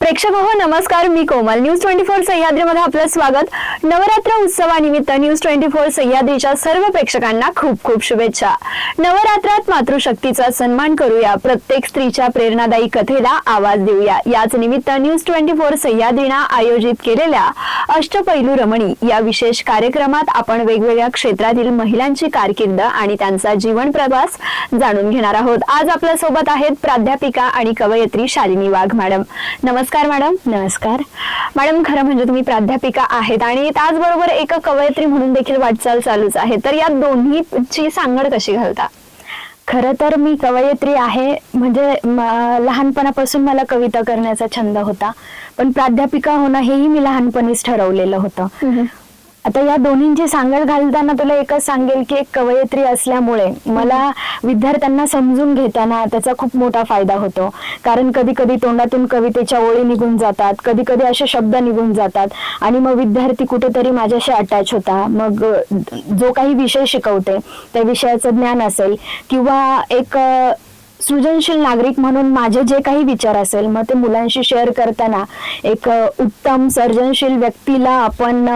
प्रेक्षक हो नमस्कार मी कोमल. न्यूज ट्वेंटी फोर सह्याद्रीमध्ये आपलं स्वागत. नवरात्र उत्सवानिमित्त न्यूज ट्वेंटी फोर सह्याद्रीच्या सर्व प्रेक्षकांना खूप खूप शुभेच्छा. नवरात्रात मातृशक्तीचा सन्मान करूया. प्रत्येक स्त्रीच्या प्रेरणादायी कथेला आवाज देऊया. याच निमित्त न्यूज ट्वेंटी फोर सह्याद्रीना आयोजित केलेल्या अष्टपैलू रमणी या विशेष कार्यक्रमात आपण वेगवेगळ्या क्षेत्रातील महिलांची कारकीर्द आणि त्यांचा जीवन प्रवास जाणून घेणार आहोत. आज आपल्यासोबत आहेत प्राध्यापिका आणि कवयित्री शालिनी वाघ मॅडम. नमस्कार मॅडम. नमस्कार. मॅडम खरं म्हणजे तुम्ही प्राध्यापिका आहेत आणि त्याचबरोबर एक कवयित्री म्हणून देखील वाटचाल चालूच आहे. तर या दोन्हीची सांगड कशी घालता? खरं तर मी कवयित्री आहे. म्हणजे लहानपणापासून मला कविता करण्याचा छंद होता. पण प्राध्यापिका होणं हेही मी लहानपणीच ठरवलेलं होतं. आता या दोन्हींची सांगड घालताना तुला एकच सांगेल की एक कवयित्री असल्यामुळे मला विद्यार्थ्यांना समजून घेताना त्याचा खूप मोठा फायदा होतो. कारण कधी कधी तोंडातून कवितेच्या ओळी निघून जातात कधी कधी असे शब्द निघून जातात आणि मग विद्यार्थी कुठेतरी माझ्याशी अटॅच होता. मग जो काही विषय शिकवते त्या विषयाचं ज्ञान असेल किंवा एक सृजनशील नागरिक म्हणून माझे जे काही विचार असेल मग ते मुलांशी शेअर करताना एक उत्तम सर्जनशील व्यक्तीला आपण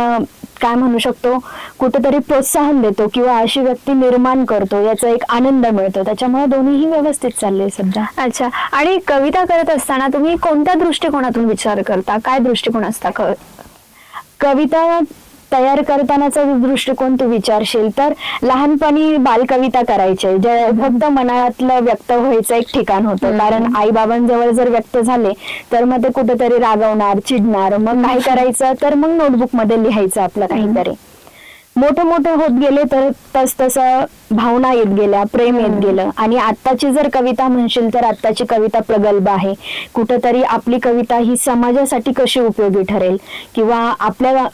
काय म्हणू शकतो? कुठेतरी प्रोत्साहन देतो किंवा अशी व्यक्ती निर्माण करतो याचा एक आनंद मिळतो. त्याच्यामुळे दोन्हीही व्यवस्थित चालले सध्या. अच्छा. आणि कविता करत असताना तुम्ही कोणत्या दृष्टिकोनातून विचार करता? काय दृष्टिकोन असता कविता तयार करतानाचा दृष्टिकोन तू विचारशील तर लहानपणी बालकविता करायचे जे फक्त मनातलं व्यक्त व्हायचं एक ठिकाण होतं. कारण आई बाबांजवळ जर व्यक्त झाले तर मग ते कुठेतरी रागवणार चिडणार मग काय करायचं? तर मग नोटबुकमध्ये लिहायचं आपलं काहीतरी. मोठं मोठं होत गेले तर तस तसं भावना येत गेल्या प्रेम येत गेलं. आणि आत्ताची जर कविता म्हणशील तर आत्ताची कविता प्रगल्भ आहे. कुठंतरी आपली कविता ही समाजासाठी कशी उपयोगी ठरेल? किंवा आपल्या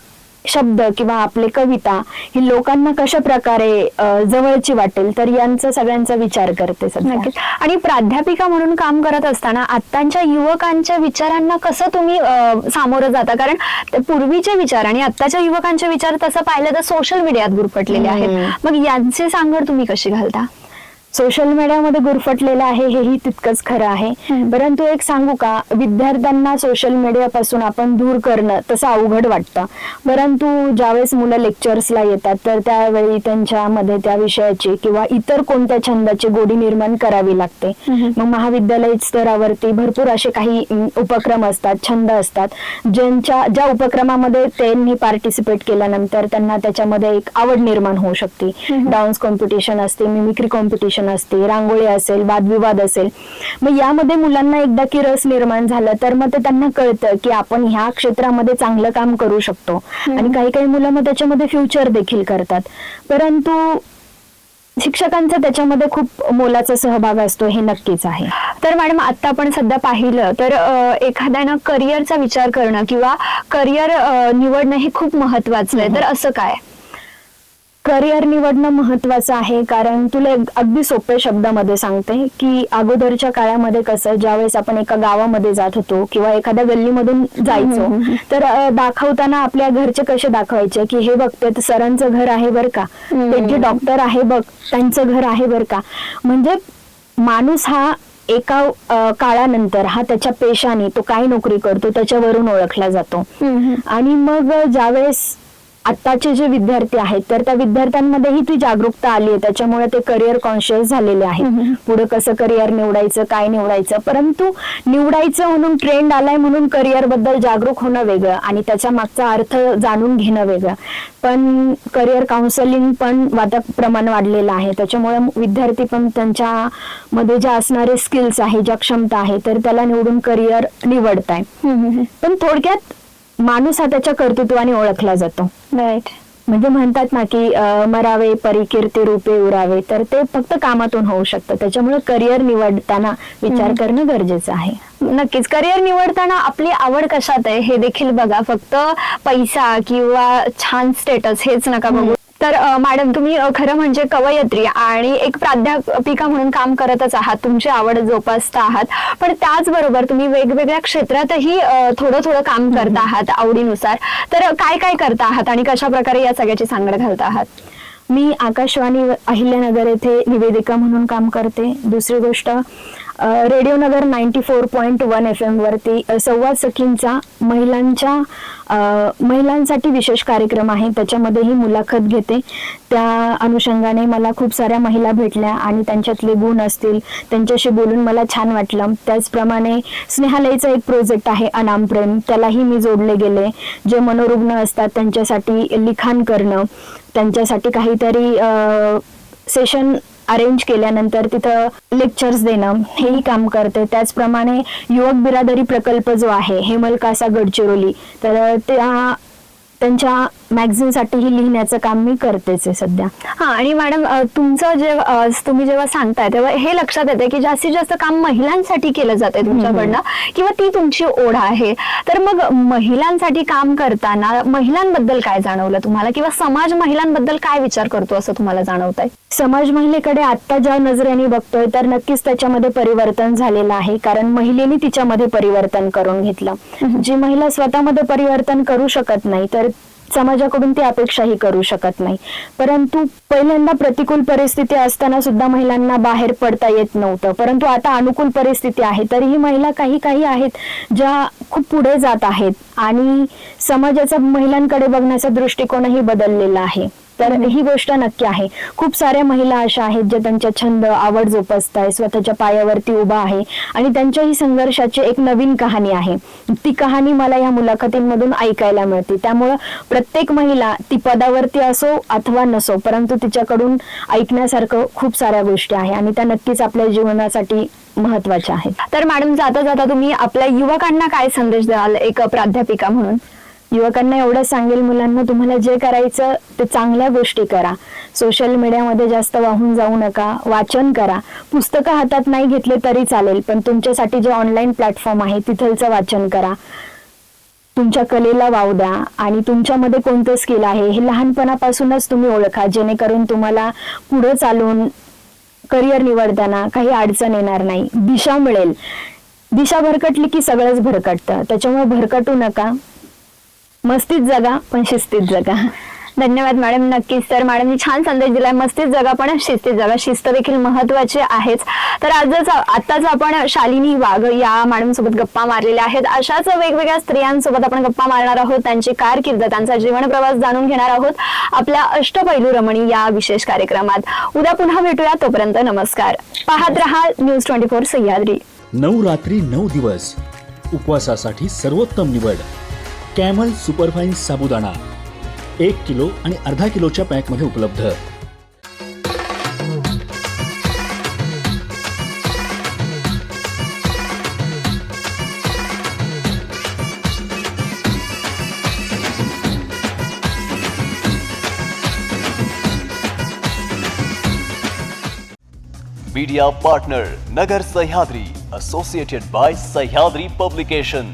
शब्द किंवा आपली कविता ही लोकांना कशा प्रकारे जवळची वाटेल तर यांचा सगळ्यांचा विचार करते नक्कीच. आणि प्राध्यापिका म्हणून काम करत असताना आत्ताच्या युवकांच्या विचारांना कसं तुम्ही सामोरं जाता? कारण पूर्वीचे विचार आणि आत्ताच्या युवकांचे विचार तसं पाहिलं तर सोशल मीडियात गुरफटलेले आहेत. मग यांची सांगड तुम्ही कशी घालता? सोशल मीडियामध्ये गुरफटलेलं आहे हेही तितकंच खरं आहे. परंतु एक सांगू का विद्यार्थ्यांना सोशल मीडियापासून आपण दूर करणं तसं अवघड वाटतं. परंतु ज्यावेळेस मुलं लेक्चर्सला येतात तर त्यावेळी त्यांच्यामध्ये त्या विषयाची किंवा इतर कोणत्या छंदाची गोडी निर्माण करावी लागते. मग महाविद्यालय स्तरावरती भरपूर असे काही उपक्रम असतात छंद असतात. ज्यांच्या ज्या उपक्रमामध्ये त्यांनी पार्टिसिपेट केल्यानंतर त्यांना त्याच्यामध्ये एक आवड निर्माण होऊ शकते. डान्स कॉम्पिटिशन असते मिमिक्री कॉम्पिटिशन असते रांगोळी असेल वादविवाद असेल. मग यामध्ये मुलांना एकदा की रस निर्माण झाला तर मग ते त्यांना कळतं की आपण ह्या क्षेत्रामध्ये चांगलं काम करू शकतो. आणि काही काही मुलं मग त्याच्यामध्ये फ्युचर देखील करतात. परंतु शिक्षकांचा त्याच्यामध्ये खूप मोलाचा सहभाग असतो हे नक्कीच आहे. तर मॅडम आता आपण सध्या पाहिलं तर एखाद्यानं करिअरचा विचार करणं किंवा करिअर निवडणं हे खूप महत्वाचं आहे. तर असं काय? करिअर निवडणं महत्वाचं आहे. कारण तुला अगदी सोप्या शब्दामध्ये सांगते की अगोदरच्या काळामध्ये कसं ज्यावेळेस आपण एका गावामध्ये जात होतो किंवा एखाद्या गल्लीमधून जायचो तर दाखवताना आपल्या घरचे कसे दाखवायचे की हे बघ ते सरांचं घर आहे बर का. ते जे डॉक्टर आहे बघ त्यांचं घर आहे बर का. म्हणजे माणूस हा एका काळानंतर हा त्याच्या पेशाने तो काय नोकरी करतो त्याच्यावरून ओळखला जातो. आणि मग ज्यावेळेस आत्ताचे जे विद्यार्थी आहेत तर त्या विद्यार्थ्यांमध्येही ती जागरूकता आली आहे. त्याच्यामुळे ते करिअर कॉन्शियस झालेले आहेत. पुढे कसं करिअर निवडायचं काय निवडायचं? परंतु निवडायचं म्हणून ट्रेंड आलाय म्हणून करिअरबद्दल जागरूक होणं वेगळं आणि त्याच्या मागचा अर्थ जाणून घेणं वेगळं. पण करिअर काउन्सिलिंग पण वाटप प्रमाण वाढलेलं आहे. त्याच्यामुळे विद्यार्थी पण त्यांच्या मध्ये ज्या असणारे स्किल्स आहे ज्या क्षमता आहे तर त्याला निवडून करिअर निवडताय. पण थोडक्यात माणूस हा त्याच्या कर्तृत्वाने ओळखला जातो. राईट म्हणजे म्हणतात ना की मरावे परिकीर्ती रूपे उरावे तर ते फक्त कामातून होऊ शकतं. त्याच्यामुळे करिअर निवडताना विचार करणं गरजेचं आहे. नक्कीच. करिअर निवडताना आपली आवड कशात आहे हे देखील बघा. फक्त पैसा किंवा छान स्टेटस हेच नका बघू. तर मॅडम तुम्ही खरं म्हणजे कवयित्री आणि एक प्राध्यापिका म्हणून काम करतच आहात. तुमची आवड जोपासता आहात. पण त्याचबरोबर तुम्ही वेगवेगळ्या क्षेत्रातही थोडं थोडं काम करता आहात आवडीनुसार. तर काय काय करता आहात आणि कशा प्रकारे या सगळ्याची सांगड घालता आहात? मी आकाशवाणी अहिल्यानगर येथे निवेदिका म्हणून काम करते. दुसरी गोष्ट radio Nagar ninety four point one F M वरती संवाद सखींचा महिलांच्या महिलांसाठी विशेष कार्यक्रम आहे. त्याच्यामध्येही मुलाखत घेते. त्या अनुषंगाने मला खूप साऱ्या महिला भेटल्या आणि त्यांच्यातले गुण असतील त्यांच्याशी बोलून मला छान वाटलं. त्याचप्रमाणे स्नेहालयचा एक प्रोजेक्ट आहे अनाम प्रेम. त्यालाही मी जोडले गेले. जे मनोरुग्ण असतात त्यांच्यासाठी लिखाण करणं त्यांच्यासाठी काहीतरी सेशन अरेंज केल्यानंतर तिथं लेक्चर्स देणं हेही काम करते. त्याचप्रमाणे युवक बिरादरी प्रकल्प जो आहे हेमलकासा गडचिरोली तर त्या त्यांच्या मॅगझिनसाठीही लिहिण्याचं काम मी करतेच आहे सध्या. हा आणि मॅडम तुमचं जे अ, तुम्ही जेव्हा सांगताय तेव्हा हे लक्षात येते की जास्तीत जास्त काम महिलांसाठी केलं जाते तुमच्याकडनं किंवा ती तुमची ओढ आहे. तर मग महिलांसाठी काम करताना महिलांबद्दल काय जाणवलं तुम्हाला? किंवा समाज महिलांबद्दल काय विचार करतो असं तुम्हाला जाणवत आहे समाज महिलेकडे आत्ता ज्या नजरेने बघतोय तर नक्कीच त्याच्यामध्ये परिवर्तन झालेलं आहे. कारण महिलेने तिच्यामध्ये परिवर्तन करून घेतलं. जी महिला स्वतःमध्ये परिवर्तन करू शकत नाही तर समाजाकडून ती अपेक्षाही करू शकत नाही. परंतु पहिल्यांदा प्रतिकूल परिस्थिती असताना सुद्धा महिलांना बाहेर पडता येत नव्हतं. परंतु आता अनुकूल परिस्थिती आहे. तरीही महिला काही काही आहेत ज्या खूप पुढे जात आहेत आणि समाजाचा महिलांकडे बघण्याचा दृष्टिकोनही बदललेला आहे. तर ही गोष्ट नक्की आहे. खूप साऱ्या महिला अशा आहेत ज्या त्यांच्या छंद आवड जोपासताय स्वतःच्या पायावरती उभा आहे आणि त्यांच्याही संघर्षाची एक नवीन कहाणी आहे. ती कहाणी मला या मुलाखतींमधून ऐकायला मिळते. त्यामुळं प्रत्येक महिला ती पदावरती असो अथवा नसो परंतु तिच्याकडून ऐकण्यासारखं खूप साऱ्या गोष्टी आहे आणि त्या नक्कीच आपल्या जीवनासाठी महत्त्वाच्या आहेत. तर मॅडम जाता जाता तुम्ही आपल्या युवकांना काय संदेश द्याल? एक प्राध्यापिका म्हणून. युवकांना एवढं सांगेल मुलांना तुम्हाला जे करायचं ते चांगल्या गोष्टी करा. सोशल मीडियामध्ये जास्त वाहून जाऊ नका वाचन करा. पुस्तकं हातात नाही घेतले तरी चालेल पण तुमच्यासाठी जे ऑनलाईन प्लॅटफॉर्म आहे तिथलचं वाचन करा. तुमच्या कलेला वाव द्या आणि तुमच्यामध्ये कोणतं स्किल आहे हे लहानपणापासूनच तुम्ही ओळखा जेणेकरून तुम्हाला पुढे चालून करिअर निवडताना काही अडचण येणार नाही. दिशा मिळेल. दिशा भरकटली की सगळंच भरकटतं. त्याच्यामुळे भरकटू नका. मस्तीत जगा पण शिस्तीत जगा. धन्यवाद मॅडम नक्कीच. तर मॅडमनी छान संदेश दिलाय मस्तीत जगा पण शिस्तीत जगा. शिस्त देखील महत्वाची आहेच. तर आजच आताच आपण शालिनी वाघ या मॅडम सोबत गप्पा मारलेल्या आहेत. अशाच वेगवेगळ्या स्त्रियांसोबत आपण गप्पा मारणार आहोत. त्यांची कारकीर्द त्यांचा जीवन प्रवास जाणून घेणार आहोत. आपल्या अष्टपैलू रमणी या विशेष कार्यक्रमात. उद्या पुन्हा भेटूया. तोपर्यंत नमस्कार. पाहत रहा न्यूज ट्वेंटी फोर सह्याद्री. नऊ रात्री नऊ दिवस. उपवासासाठी सर्वोत्तम निवड. Camel superfine sabudana. एक किलो आणि अर्धा किलोच्या पॅकमध्ये उपलब्ध. Media partner Nagar Sahyadri associated by Sahyadri publication